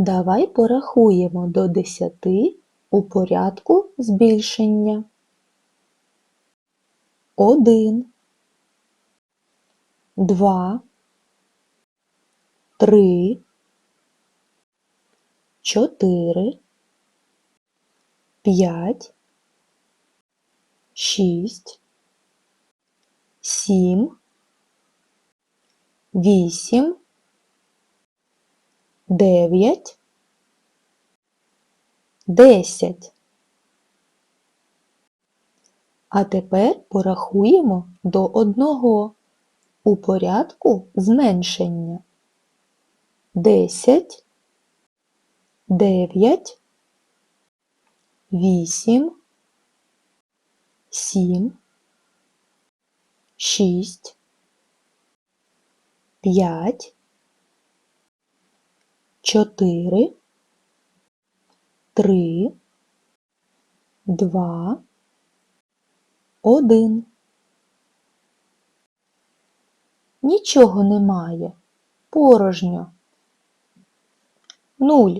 Давай порахуємо до десяти у порядку збільшення. Один, два, три, чотири, п'ять, шість, сім, вісім, дев'ять, десять. А тепер порахуємо до одного у порядку зменшення. Десять, дев'ять, вісім, сім, шість, п'ять, чотири, три, два, один. Нічого немає. Порожньо. Нуль.